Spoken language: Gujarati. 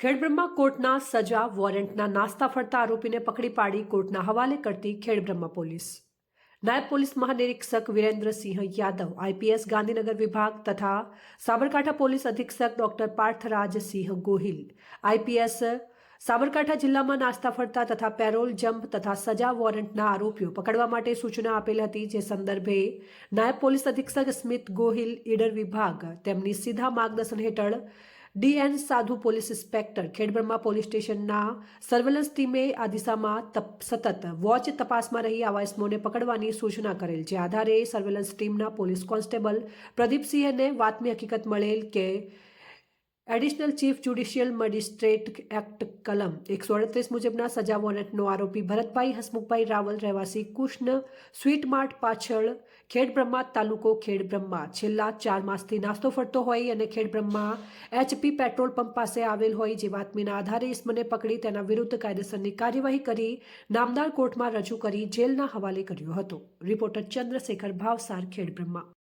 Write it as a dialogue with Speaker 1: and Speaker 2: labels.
Speaker 1: ખેડબ્રહ્મા કોર્ટના સજા વોરંટના નાસ્તા ફરતા આરોપીને પકડી પાડી કોર્ટના હવાલે કરતી ખેડબ્રહ્મા પોલીસ. નાયબ પોલીસ મહાનિરીક્ષક વિરેન્દ્રસિંહ યાદવ, આઈપીએસ ગાંધીનગર વિભાગ તથા સાબરકાંઠા પોલીસ અધિક્ષક ડોક્ટર પાર્થરાજસિંહ ગોહિલ, આઈપીએસ સાબરકાંઠા જિલ્લામાં નાસ્તા ફરતા તથા પેરોલ જમ્પ તથા સજા વોરંટના આરોપીઓ પકડવા માટે સૂચના આપેલ હતી, જે સંદર્ભે નાયબ પોલીસ અધિક્ષક સ્મિત ગોહિલ, ઈડર વિભાગ તેમની સીધા માર્ગદર્શન હેઠળ DN Sadhu police inspector Khedbrahma police સ્ટેશનના સર્વેલન્સ ટીમે આ દિશામાં સતત વોચ તપાસમાં રહી આવા ઇસમોને પકડવાની સૂચના કરેલ, જે આધારે સર્વેલન્સ ટીમના પોલીસ કોન્સ્ટેબલ પ્રદીપસિંહને વાતમી હકીકત મળેલ કે additional chief judicial magistrate act કલમ એકસો અડત્રીસ મુજબના સજા વોરંટનો આરોપી ભરતભાઈ હસમુખભાઈ રાવલ રહેવાસી કૃષ્ણ સ્વીટ માર્ટ પાછળ ખેડબ્રહ્મા તાલુકો ખેડબ્રહ્મા છેલ્લા ચાર માસથી નાસ્તો ફરતો હોય અને ખેડબ્રહ્મા એચપી પેટ્રોલ પંપ પાસે આવેલ હોય જે બાતમીના આધારે ઇસમને પકડી તેના વિરુદ્ધ કાયદેસરની કાર્યવાહી કરી નામદાર કોર્ટમાં રજૂ કરી જેલના હવાલે કર્યો હતો. રિપોર્ટર ચંદ્રશેખર ભાવસાર ખેડબ્રહ્મા